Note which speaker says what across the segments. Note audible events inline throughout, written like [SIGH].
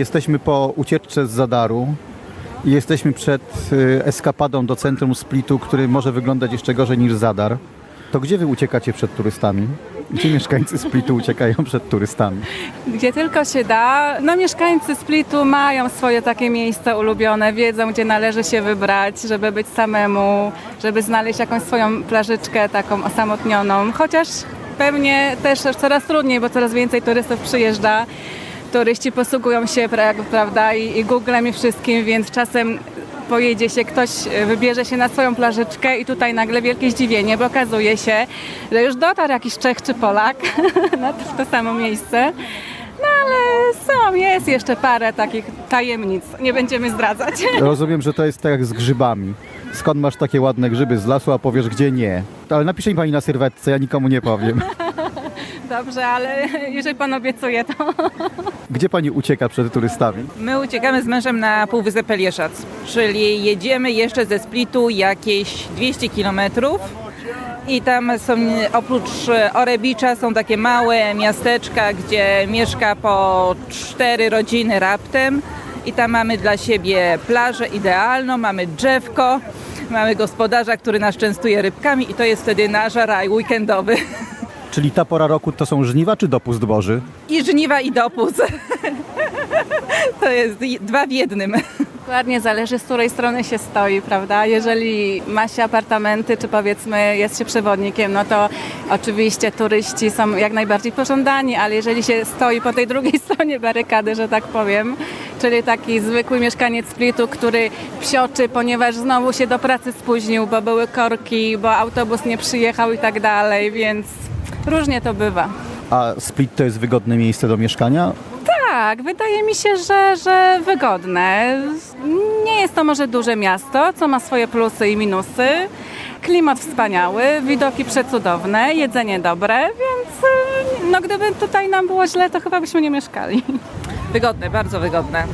Speaker 1: jesteśmy po ucieczce z Zadaru i jesteśmy przed y, eskapadą do centrum Splitu, który może wyglądać jeszcze gorzej niż Zadar. To gdzie wy uciekacie przed turystami? Gdzie mieszkańcy Splitu uciekają przed turystami?
Speaker 2: Gdzie tylko się da. No mieszkańcy Splitu mają swoje takie miejsca ulubione, wiedzą gdzie należy się wybrać, żeby być samemu, żeby znaleźć jakąś swoją plażyczkę taką osamotnioną. Chociaż pewnie też coraz trudniej, bo coraz więcej turystów przyjeżdża. Turyści posługują się pra- prawda, i, i Googlem i wszystkim, więc czasem pojedzie się, ktoś e, wybierze się na swoją plażyczkę i tutaj nagle wielkie zdziwienie, bo okazuje się, że już dotarł jakiś Czech czy Polak [LAUGHS] na to, to samo miejsce. No ale są, jest jeszcze parę takich tajemnic, nie będziemy zdradzać. [LAUGHS]
Speaker 1: Rozumiem, że to jest tak jak z grzybami. Skąd masz takie ładne grzyby z lasu, a powiesz gdzie nie? Ale napisze mi pani na sylwetce, ja nikomu nie powiem. [LAUGHS]
Speaker 2: Dobrze, ale [LAUGHS] jeżeli pan obiecuje, to [LAUGHS]
Speaker 1: Gdzie pani ucieka przed turystami?
Speaker 3: My uciekamy z mężem na Półwysep Elieszac, czyli jedziemy jeszcze ze Splitu jakieś 200 kilometrów i tam są oprócz Orebicza są takie małe miasteczka, gdzie mieszka po cztery rodziny raptem i tam mamy dla siebie plażę idealną, mamy drzewko, mamy gospodarza, który nas częstuje rybkami i to jest wtedy nasz raj weekendowy. [LAUGHS]
Speaker 1: Czyli ta pora roku to są żniwa czy dopust boży?
Speaker 3: I żniwa i dopus. [LAUGHS] To jest dwa w jednym.
Speaker 2: dokładnie zależy z której strony się stoi, prawda? Jeżeli ma się apartamenty, czy powiedzmy jest się przewodnikiem, no to oczywiście turyści są jak najbardziej pożądani, ale jeżeli się stoi po tej drugiej [LAUGHS] stronie barykady, że tak powiem, czyli taki zwykły mieszkaniec Splitu, który psioczy, ponieważ znowu się do pracy spóźnił, bo były korki, bo autobus nie przyjechał i tak dalej, więc różnie to bywa.
Speaker 1: A Split to jest wygodne miejsce do mieszkania?
Speaker 2: Tak, wydaje mi się, że, że wygodne. Nie jest to może duże miasto, co ma swoje plusy i minusy. Klimat wspaniały, widoki przecudowne, jedzenie dobre, więc no gdyby tutaj nam było źle, to chyba byśmy nie mieszkali.
Speaker 3: Wygodne, bardzo wygodne.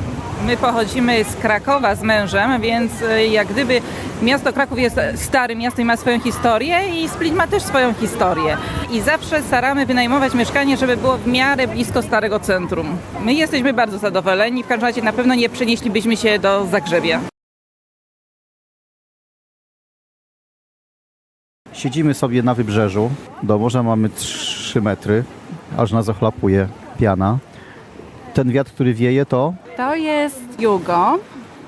Speaker 3: My pochodzimy z Krakowa z mężem, więc y, jak gdyby miasto Kraków jest starym miastem i ma swoją historię i Split ma też swoją historię. I zawsze staramy wynajmować mieszkanie, żeby było w miarę blisko starego centrum. My jesteśmy bardzo zadowoleni, w każdym razie na pewno nie przenieślibyśmy się do Zagrzebia.
Speaker 1: Siedzimy sobie na wybrzeżu. Do morza mamy 3 metry, aż nas ochlapuje piana. Ten wiatr, który wieje, to
Speaker 2: To jest jugo.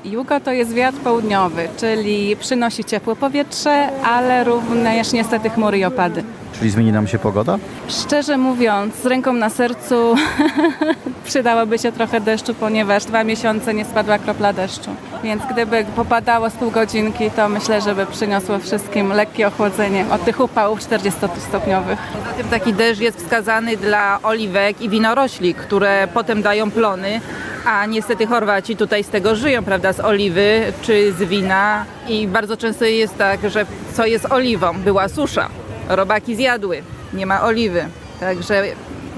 Speaker 2: Jugo to jest wiatr południowy, czyli przynosi ciepłe powietrze, ale również niestety chmury i opady.
Speaker 1: Czyli zmieni nam się pogoda?
Speaker 2: Szczerze mówiąc, z ręką na sercu [LAUGHS] przydałoby się trochę deszczu, ponieważ dwa miesiące nie spadła kropla deszczu. Więc gdyby popadało z pół godzinki, to myślę, że by przyniosło wszystkim lekkie ochłodzenie od tych upałów 40-stopniowych.
Speaker 3: Poza tym taki deszcz jest wskazany dla oliwek i winorośli, które potem dają plony, a niestety Chorwaci tutaj z tego żyją, prawda, z oliwy czy z wina i bardzo często jest tak, że co jest oliwą? Była susza, robaki zjadły, nie ma oliwy, także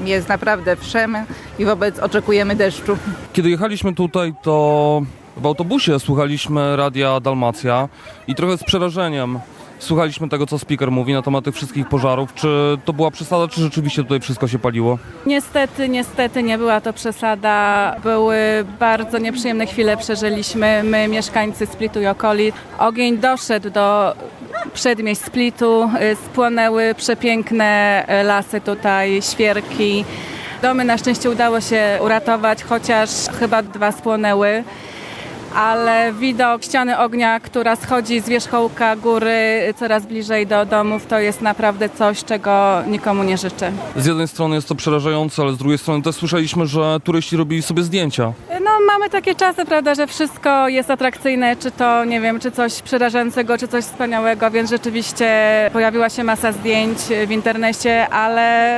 Speaker 3: jest naprawdę wszem i wobec oczekujemy deszczu.
Speaker 4: Kiedy jechaliśmy tutaj, to w autobusie słuchaliśmy radia Dalmacja i trochę z przerażeniem słuchaliśmy tego, co speaker mówi na temat tych wszystkich pożarów. Czy to była przesada, czy rzeczywiście tutaj wszystko się paliło?
Speaker 2: Niestety, niestety nie była to przesada. Były bardzo nieprzyjemne chwile przeżyliśmy my, mieszkańcy Splitu i okolic. Ogień doszedł do przedmieść Splitu, y, spłonęły przepiękne y, lasy tutaj, świerki. Domy na szczęście udało się uratować, chociaż chyba dwa spłonęły. Ale widok ściany ognia, która schodzi z wierzchołka góry coraz bliżej do domów, to jest naprawdę coś, czego nikomu nie życzę.
Speaker 4: Z jednej strony jest to przerażające, ale z drugiej strony też słyszeliśmy, że turyści robili sobie zdjęcia.
Speaker 2: No mamy takie czasy, prawda, że wszystko jest atrakcyjne, czy to, nie wiem, czy coś przerażającego, czy coś wspaniałego, więc rzeczywiście pojawiła się masa zdjęć w internecie, ale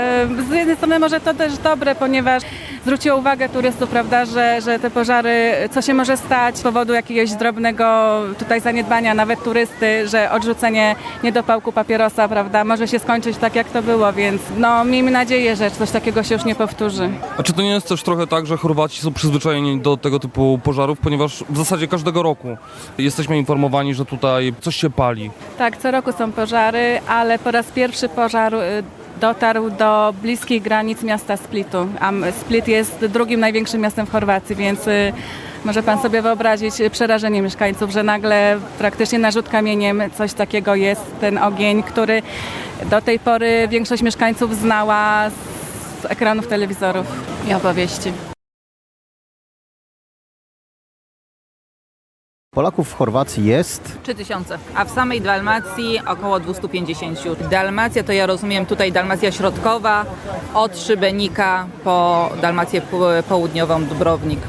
Speaker 2: z jednej strony może to też dobre, ponieważ zwróciło uwagę turystów, prawda, że, że te pożary, co się może stać powodu jakiegoś drobnego tutaj zaniedbania, nawet turysty, że odrzucenie niedopałku papierosa, prawda, może się skończyć tak, jak to było, więc no miejmy nadzieję, że coś takiego się już nie powtórzy.
Speaker 4: A czy to nie jest też trochę tak, że Chorwaci są przyzwyczajeni do tego typu pożarów, ponieważ w zasadzie każdego roku jesteśmy informowani, że tutaj coś się pali.
Speaker 2: Tak, co roku są pożary, ale po raz pierwszy pożar y, dotarł do bliskich granic miasta Splitu. A Split jest drugim największym miastem w Chorwacji, więc y, może pan sobie wyobrazić przerażenie mieszkańców, że nagle praktycznie na rzut kamieniem coś takiego jest, ten ogień, który do tej pory większość mieszkańców znała z ekranów telewizorów i opowieści.
Speaker 1: Polaków w Chorwacji jest
Speaker 3: 3000, a w samej Dalmacji około 250. Dalmacja to ja rozumiem tutaj Dalmacja środkowa, od Szybenika po Dalmację po- południową Dubrownik.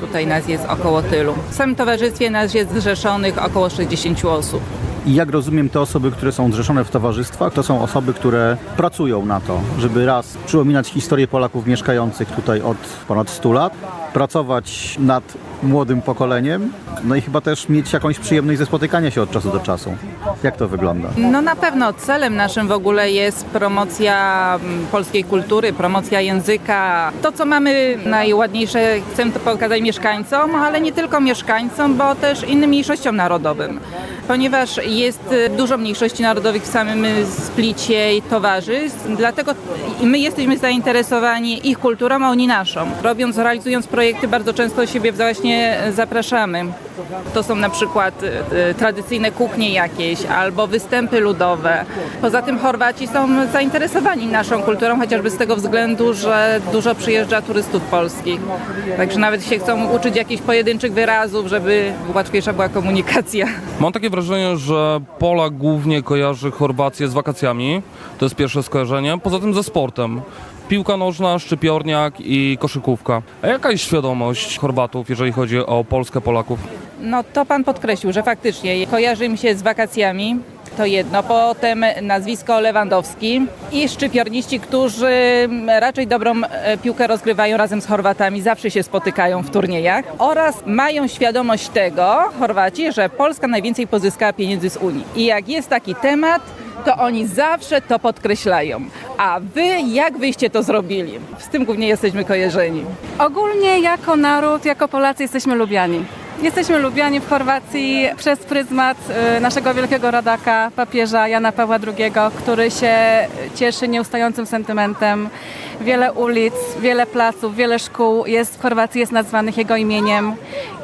Speaker 3: Tutaj nas jest około tylu. W samym towarzystwie nas jest zrzeszonych około 60 osób.
Speaker 1: i jak rozumiem te osoby, które są zrzeszone w towarzystwach, to są osoby, które pracują na to, żeby raz przypominać historię Polaków mieszkających tutaj od ponad 100 lat, pracować nad młodym pokoleniem, no i chyba też mieć jakąś przyjemność ze spotykania się od czasu do czasu. Jak to wygląda?
Speaker 3: No na pewno celem naszym w ogóle jest promocja mm, polskiej kultury, promocja języka. To, co mamy najładniejsze, chcemy to pokazać mieszkańcom, ale nie tylko mieszkańcom, bo też innym mniejszościom narodowym. Ponieważ jest y, dużo mniejszości narodowych w samym splicie towarzystw, dlatego my jesteśmy zainteresowani ich kulturą, a oni naszą. Robiąc, realizując projekty, bardzo często siebie właśnie zapraszamy. To są na przykład y, y, tradycyjne kuchnie jakieś albo występy ludowe. Poza tym Chorwaci są zainteresowani naszą kulturą, chociażby z tego względu, że dużo przyjeżdża turystów polskich. Także nawet się chcą uczyć jakichś pojedynczych wyrazów, żeby łatwiejsza była komunikacja.
Speaker 4: Mam takie wrażenie, że Polak głównie kojarzy Chorwację z wakacjami. To jest pierwsze skojarzenie. Poza tym ze sportem. Piłka nożna, szczypiorniak i koszykówka. A jaka jest świadomość Chorwatów, jeżeli chodzi o Polskę, Polaków?
Speaker 3: No to pan podkreślił, że faktycznie kojarzy mi się z wakacjami. To jedno. Potem nazwisko Lewandowski i szczypiorniści, którzy raczej dobrą e, piłkę rozgrywają razem z Chorwatami, zawsze się spotykają w turniejach oraz mają świadomość tego, Chorwaci, że Polska najwięcej pozyskała pieniędzy z Unii. I jak jest taki temat, to oni zawsze to podkreślają. A wy, jak wyście to zrobili? Z tym głównie jesteśmy kojarzeni.
Speaker 2: Ogólnie jako naród, jako Polacy jesteśmy lubiani. Jesteśmy lubiani w Chorwacji przez pryzmat y, naszego wielkiego rodaka, papieża Jana Pawła II, który się cieszy nieustającym sentymentem. Wiele ulic, wiele placów, wiele szkół jest w Chorwacji jest nazwanych jego imieniem.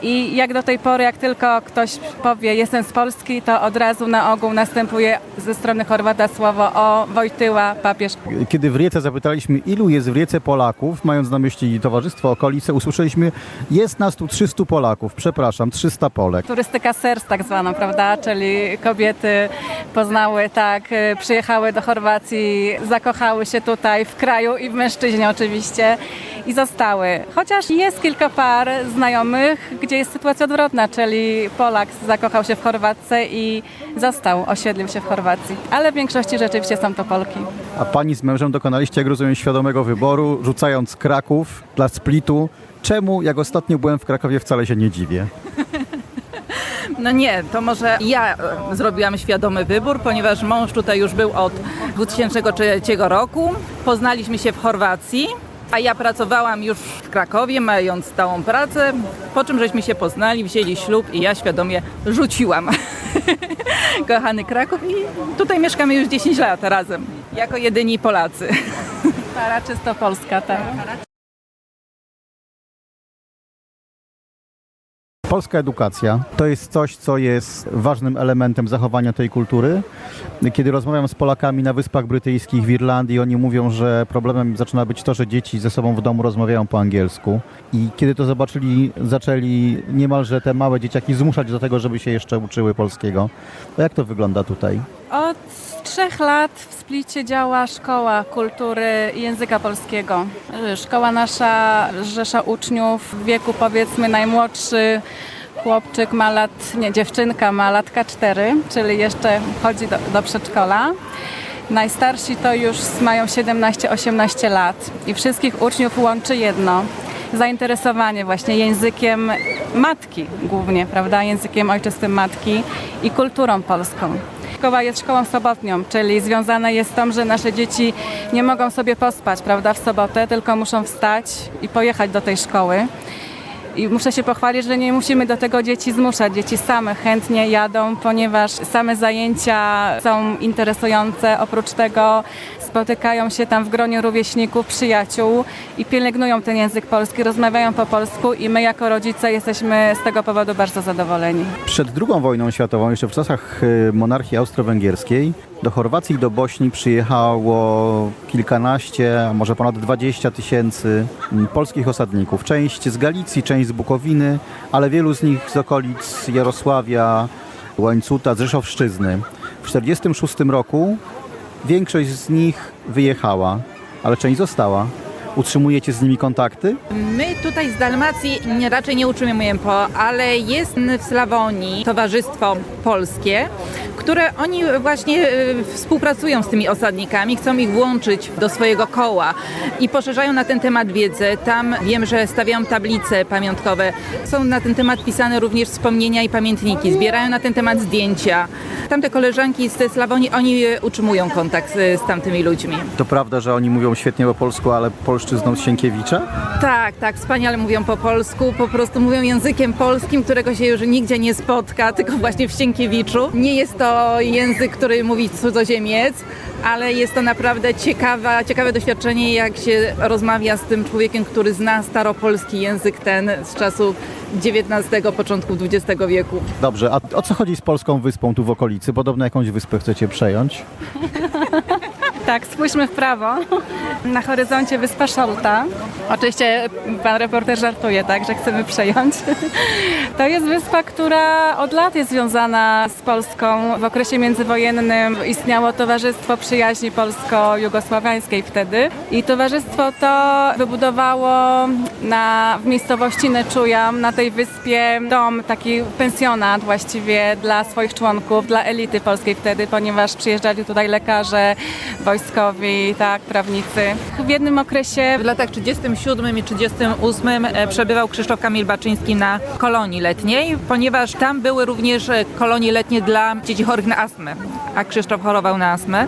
Speaker 2: I jak do tej pory, jak tylko ktoś powie jestem z Polski, to od razu na ogół następuje ze strony Chorwata słowo o Wojtyła, papież
Speaker 1: Kiedy w Riece zapytaliśmy, ilu jest w Riece Polaków, mając na myśli towarzystwo, okolice, usłyszeliśmy, jest nas tu 300 Polaków, przepraszam, 300 Polek.
Speaker 2: Turystyka sers tak zwana, prawda? Czyli kobiety poznały, tak, y, przyjechały do Chorwacji, zakochały się tutaj w kraju i w mężczyźnie oczywiście i zostały. Chociaż jest kilka par znajomych, gdzie jest sytuacja odwrotna, czyli Polak zakochał się w Chorwatce i został, osiedlił się w Chorwacji. Ale w większości rzeczywiście są to Polki.
Speaker 1: A pani z mężem dokonaliście, jak rozumiem, świadomego wyboru, rzucając Kraków dla Splitu. Czemu, jak ostatnio byłem w Krakowie, wcale się nie dziwię. [LAUGHS]
Speaker 3: No nie, to może ja e, zrobiłam świadomy wybór, ponieważ mąż tutaj już był od 2003 roku. Poznaliśmy się w Chorwacji, a ja pracowałam już w Krakowie, mając stałą pracę, po czym żeśmy się poznali, wzięli ślub i ja świadomie rzuciłam [LAUGHS] kochany Kraków i tutaj mieszkamy już 10 lat razem, jako jedyni Polacy. [LAUGHS]
Speaker 2: Para czysto polska, tak.
Speaker 1: Polska edukacja to jest coś, co jest ważnym elementem zachowania tej kultury. Kiedy rozmawiam z Polakami na Wyspach Brytyjskich, w Irlandii, oni mówią, że problemem zaczyna być to, że dzieci ze sobą w domu rozmawiają po angielsku. I kiedy to zobaczyli, zaczęli niemalże te małe dzieciaki zmuszać do tego, żeby się jeszcze uczyły polskiego. Jak to wygląda tutaj?
Speaker 2: Od trzech lat w Splicie działa Szkoła Kultury Języka Polskiego. Szkoła nasza rzesza uczniów w wieku powiedzmy najmłodszy chłopczyk ma lat, nie dziewczynka ma latka cztery, czyli jeszcze chodzi do, do przedszkola. Najstarsi to już mają 17-18 lat i wszystkich uczniów łączy jedno zainteresowanie właśnie językiem matki głównie, prawda, językiem ojczystym matki i kulturą polską. Szkoła jest szkołą sobotnią, czyli związana jest z tym, że nasze dzieci nie mogą sobie pospać, prawda, w sobotę, tylko muszą wstać i pojechać do tej szkoły. I muszę się pochwalić, że nie musimy do tego dzieci zmuszać. Dzieci same chętnie jadą, ponieważ same zajęcia są interesujące. Oprócz tego spotykają się tam w gronie rówieśników, przyjaciół i pielęgnują ten język polski, rozmawiają po polsku i my jako rodzice jesteśmy z tego powodu bardzo zadowoleni.
Speaker 1: Przed II wojną światową, jeszcze w czasach y, monarchii austro-węgierskiej, do Chorwacji i do Bośni przyjechało kilkanaście, a może ponad 20 tysięcy mm, polskich osadników. Część z Galicji, część z Bukowiny, ale wielu z nich z okolic Jarosławia, Łańcuta, z Rzeszowszczyzny. W 1946 roku większość z nich wyjechała, ale część została. Utrzymujecie z nimi kontakty?
Speaker 3: My tutaj z Dalmacji nie- raczej nie utrzymujemy po, ale jest w Slawonii Towarzystwo Polskie, które oni właśnie e, współpracują z tymi osadnikami, chcą ich włączyć do swojego koła i poszerzają na ten temat wiedzę. Tam wiem, że stawiają tablice pamiątkowe. Są na ten temat pisane również wspomnienia i pamiętniki. Zbierają na ten temat zdjęcia. Tamte koleżanki z Slawonii, oni e, utrzymują kontakt z, z tamtymi ludźmi.
Speaker 1: To prawda, że oni mówią świetnie po polsku, ale polszczyzną z Sienkiewicza?
Speaker 3: Tak, tak, wspaniale mówią po polsku, po prostu mówią językiem polskim, którego się już nigdzie nie spotka, tylko właśnie w Sienkiewiczu. Nie jest to język, który mówi cudzoziemiec, ale jest to naprawdę ciekawa, ciekawe doświadczenie, jak się rozmawia z tym człowiekiem, który zna staropolski język ten z czasów XIX, początku XX wieku.
Speaker 1: Dobrze, a o co chodzi z polską wyspą tu w okolicy? Podobno jakąś wyspę chcecie przejąć? [LAUGHS]
Speaker 2: Tak, spójrzmy w prawo. [LAUGHS] Na horyzoncie wyspa Szolta. Oczywiście pan reporter żartuje, tak, że chcemy przejąć. [LAUGHS] To jest wyspa, która od lat jest związana z Polską. W okresie międzywojennym istniało Towarzystwo Przyjaźni Polsko-Jugosławiańskiej wtedy. I towarzystwo to wybudowało na, w miejscowości Neczujam, na tej wyspie dom, taki pensjonat właściwie dla swoich członków, dla elity polskiej wtedy, ponieważ przyjeżdżali tutaj lekarze, wojskowi, tak, prawnicy. W jednym okresie
Speaker 3: W latach 37 i 38 e, przebywał Krzysztof Kamil Baczyński na kolonii letniej, ponieważ tam były również e, kolonie letnie dla dzieci chorych na astmę, a Krzysztof chorował na astmę.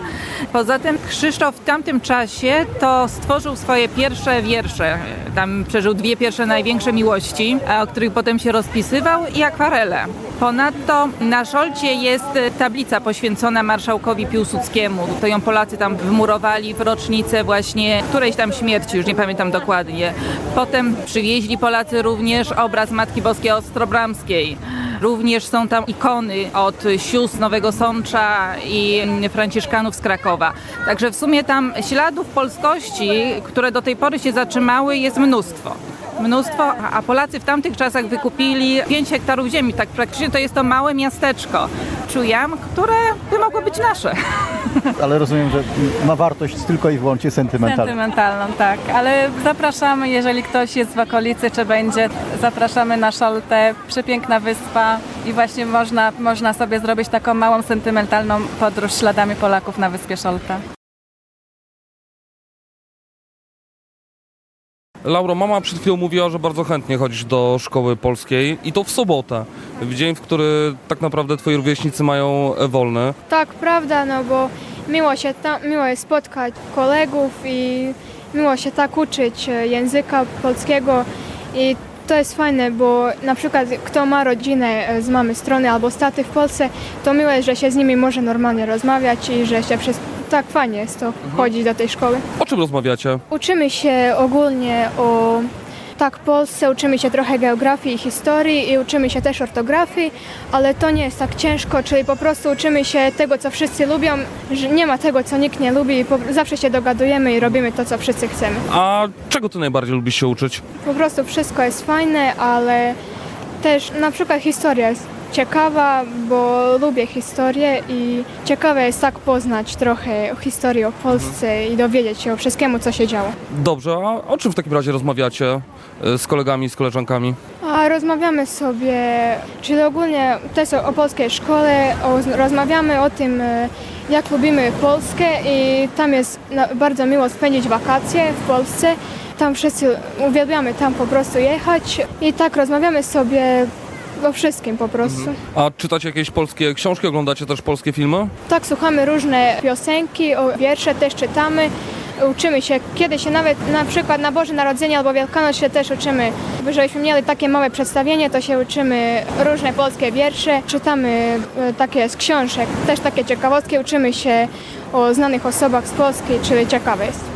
Speaker 3: Poza tym Krzysztof w tamtym czasie to stworzył swoje pierwsze wiersze. Tam przeżył dwie pierwsze największe miłości, a o których potem się rozpisywał i akwarele. Ponadto na Szolcie jest e, tablica poświęcona marszałkowi Piłsudskiemu. To ją Polacy tam wymurowali w rocznicę właśnie którejś tam śmierci, już nie pamiętam dokładnie. Potem przywieźli Polacy również obraz Matki Boskiej Ostrobramskiej. Również są tam ikony od sióstr Nowego Sącza i Franciszkanów z Krakowa. Także w sumie tam śladów polskości, które do tej pory się zatrzymały, jest mnóstwo. Mnóstwo, a- Polacy w tamtych czasach wykupili 5 hektarów ziemi. Tak praktycznie to jest to małe miasteczko. Czujam, które by mogło być nasze. [LAUGHS]
Speaker 1: Ale rozumiem, że ma wartość tylko i wyłącznie sentymentalną.
Speaker 2: sentymentalną, tak. Ale zapraszamy, jeżeli ktoś jest w okolicy, czy będzie, zapraszamy na Szoltę. Przepiękna wyspa i właśnie można, można sobie zrobić taką małą, sentymentalną podróż śladami Polaków na wyspie Szolta.
Speaker 4: Lauro, mama przed chwilą mówiła, że bardzo chętnie chodzisz do szkoły polskiej i to w sobotę, w dzień, w który tak naprawdę twoi rówieśnicy mają wolny.
Speaker 5: Tak, prawda, no bo miło się tam, miło jest spotkać kolegów i miło się tak uczyć e, języka polskiego i to jest fajne, bo na przykład kto ma rodzinę e, z mamy strony albo staty w Polsce, to miło jest, że się z nimi może normalnie rozmawiać i że się przez... tak fajnie jest to chodzić do tej szkoły.
Speaker 4: O czym rozmawiacie?
Speaker 5: Uczymy się ogólnie o tak Polsce, uczymy się trochę geografii i historii i uczymy się też ortografii, ale to nie jest tak ciężko, czyli po prostu uczymy się tego, co wszyscy lubią, że nie ma tego, co nikt nie lubi i po, zawsze się dogadujemy i robimy to, co wszyscy chcemy.
Speaker 4: A czego ty najbardziej lubisz się uczyć?
Speaker 5: Po prostu wszystko jest fajne, ale też na przykład historia jest ciekawa, bo lubię historię i ciekawe jest tak poznać trochę historii o Polsce i dowiedzieć się o wszystkiemu, co się działo.
Speaker 4: Dobrze, a o czym w takim razie rozmawiacie e, z kolegami, z koleżankami?
Speaker 5: A rozmawiamy sobie, czyli ogólnie też o, o polskiej szkole, o, rozmawiamy o tym, e, jak lubimy Polskę i tam jest na, bardzo miło spędzić wakacje w Polsce. Tam wszyscy uwielbiamy tam po prostu jechać i tak rozmawiamy sobie o wszystkim po prostu.
Speaker 4: A czytacie jakieś polskie książki, oglądacie też polskie filmy?
Speaker 5: Tak słuchamy różne piosenki, o wiersze też czytamy. Uczymy się, kiedy się nawet na przykład na Boże Narodzenie albo Wielkanoc się też uczymy, żebyśmy mieli takie małe przedstawienie, to się uczymy różne polskie wiersze, czytamy e, takie z książek, też takie ciekawostki, uczymy się o znanych osobach z Polski, czyli ciekawe jest.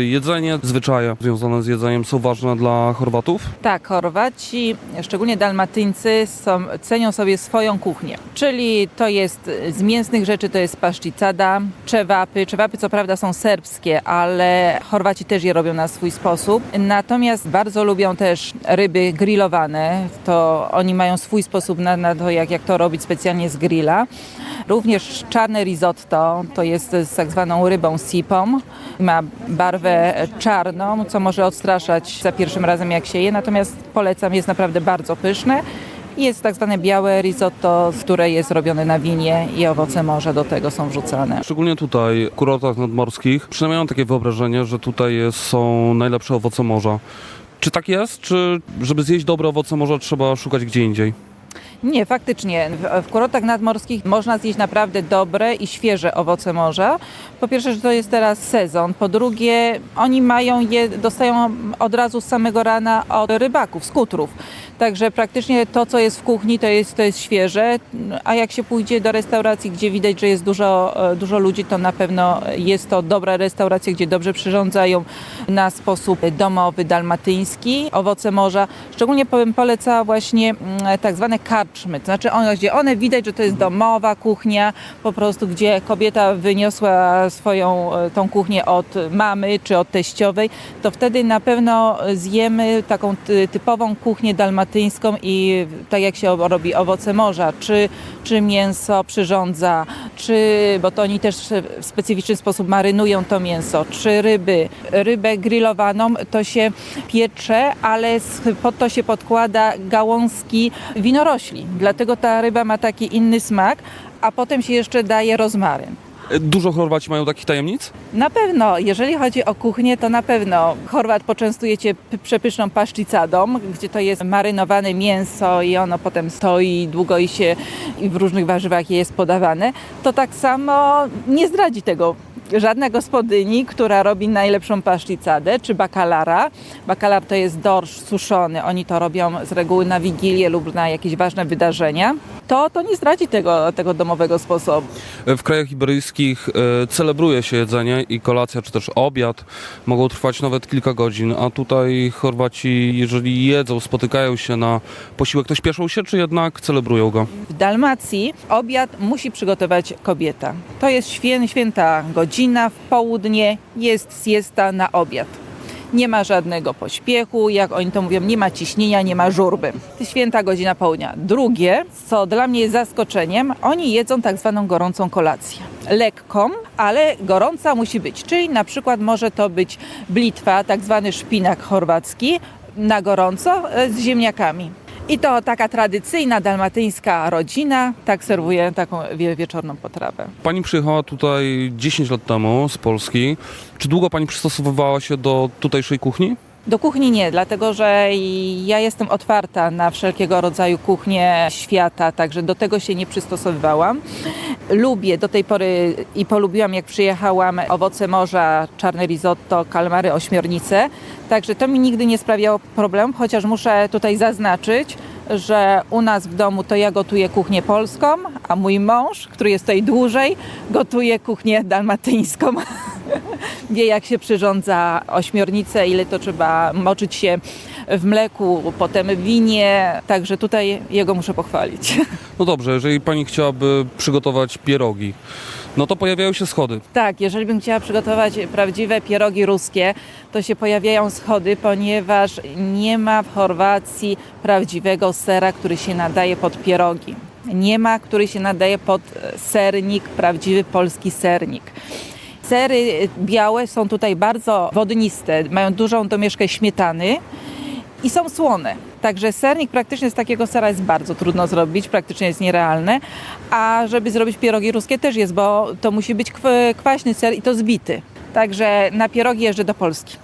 Speaker 4: Jedzenie, zwyczaje związane z jedzeniem są ważne dla Chorwatów.
Speaker 3: Tak, Chorwaci, szczególnie Dalmatyńcy, są, cenią sobie swoją kuchnię. Czyli to jest z mięsnych rzeczy, to jest paszczicada, czewapy. Czewapy co prawda są serbskie, ale Chorwaci też je robią na swój sposób. Natomiast bardzo lubią też ryby grillowane. To oni mają swój sposób na, na to, jak, jak to robić specjalnie z grilla. Również czarne risotto, to jest z tak zwaną rybą sipą. Ma barwę czarną, co może odstraszać za pierwszym razem jak się je, natomiast polecam, jest naprawdę bardzo pyszne. Jest tak zwane białe risotto, które jest robione na winie i owoce morza do tego są wrzucane.
Speaker 4: Szczególnie tutaj, w kurortach nadmorskich. Przynajmniej mam takie wyobrażenie, że tutaj są najlepsze owoce morza. Czy tak jest? Czy żeby zjeść dobre owoce morza trzeba szukać gdzie indziej?
Speaker 3: Nie, faktycznie. W, w kurortach nadmorskich można zjeść naprawdę dobre i świeże owoce morza. Po pierwsze, że to jest teraz sezon. Po drugie, oni mają je, dostają od razu z samego rana od rybaków, z kutrów. Także praktycznie to, co jest w kuchni, to jest, to jest świeże. A jak się pójdzie do restauracji, gdzie widać, że jest dużo, e, dużo ludzi, to na pewno jest to dobra restauracja, gdzie dobrze przyrządzają na sposób domowy, dalmatyński owoce morza. Szczególnie bym polecała właśnie mm, tak zwane karczmy, to znaczy one, gdzie one widać, że to jest domowa kuchnia, po prostu gdzie kobieta wyniosła swoją e, tą kuchnię od mamy czy od teściowej, to wtedy na pewno zjemy taką ty- typową kuchnię dalmatyńską i tak jak się robi owoce morza, czy, czy mięso przyrządza, czy, bo to oni też w specyficzny sposób marynują to mięso, czy ryby. Rybę grillowaną to się piecze, ale pod to się podkłada gałązki winorośli. Dlatego ta ryba ma taki inny smak, a potem się jeszcze daje rozmaryn.
Speaker 4: Dużo Chorwaci mają takich tajemnic?
Speaker 3: Na pewno, jeżeli chodzi o kuchnię, to na pewno Chorwat poczęstuje cię przepyszną paszczycadą, gdzie to jest marynowane mięso i ono potem stoi długo i się w różnych warzywach jest podawane. To tak samo nie zdradzi tego żadna gospodyni, która robi najlepszą paszczycadę, czy bakalara. Bakalar to jest dorsz suszony, oni to robią z reguły na Wigilię lub na jakieś ważne wydarzenia. To, to nie zdradzi tego, tego domowego sposobu.
Speaker 4: W krajach iberyjskich e, celebruje się jedzenie i kolacja, czy też obiad mogą trwać nawet kilka godzin, a tutaj Chorwaci, jeżeli jedzą, spotykają się na posiłek, to śpieszą się, czy jednak celebrują go?
Speaker 3: W Dalmacji obiad musi przygotować kobieta. To jest świę, święta godzina, w południe jest siesta na obiad. Nie ma żadnego pośpiechu, jak oni to mówią, nie ma ciśnienia, nie ma żurby. Święta godzina południa. Drugie, co dla mnie jest zaskoczeniem, oni jedzą tak zwaną gorącą kolację. Lekką, ale gorąca musi być. Czyli na przykład może to być blitwa, tak zwany szpinak chorwacki, na gorąco e, z ziemniakami. I to taka tradycyjna dalmatyńska rodzina tak serwuje taką wie, wieczorną potrawę.
Speaker 4: Pani przyjechała tutaj 10 lat temu z Polski. Czy długo pani przystosowywała się do tutejszej kuchni?
Speaker 3: Do kuchni nie, dlatego że ja jestem otwarta na wszelkiego rodzaju kuchnie świata, także do tego się nie przystosowywałam. Lubię do tej pory i polubiłam jak przyjechałam owoce morza, czarne risotto, kalmary, ośmiornice. Także to mi nigdy nie sprawiało problemu, chociaż muszę tutaj zaznaczyć, że u nas w domu to ja gotuję kuchnię polską, a mój mąż, który jest tutaj dłużej, gotuje kuchnię dalmatyńską. [LAUGHS] [LAUGHS] Wie jak się przyrządza ośmiornicę, ile to trzeba moczyć się w mleku, potem w winie, także tutaj jego muszę pochwalić. [LAUGHS]
Speaker 4: No dobrze, jeżeli pani chciałaby przygotować pierogi, no to pojawiają się schody.
Speaker 3: Tak, jeżeli bym chciała przygotować prawdziwe pierogi ruskie, to się pojawiają schody, ponieważ nie ma w Chorwacji prawdziwego sera, który się nadaje pod pierogi. Nie ma, który się nadaje pod e, sernik, prawdziwy polski sernik. Sery białe są tutaj bardzo wodniste, mają dużą domieszkę śmietany i są słone. Także sernik praktycznie z takiego sera jest bardzo trudno zrobić, praktycznie jest nierealne. A żeby zrobić pierogi ruskie też jest, bo to musi być kw- kwaśny ser i to zbity. Także na pierogi jeżdżę do Polski.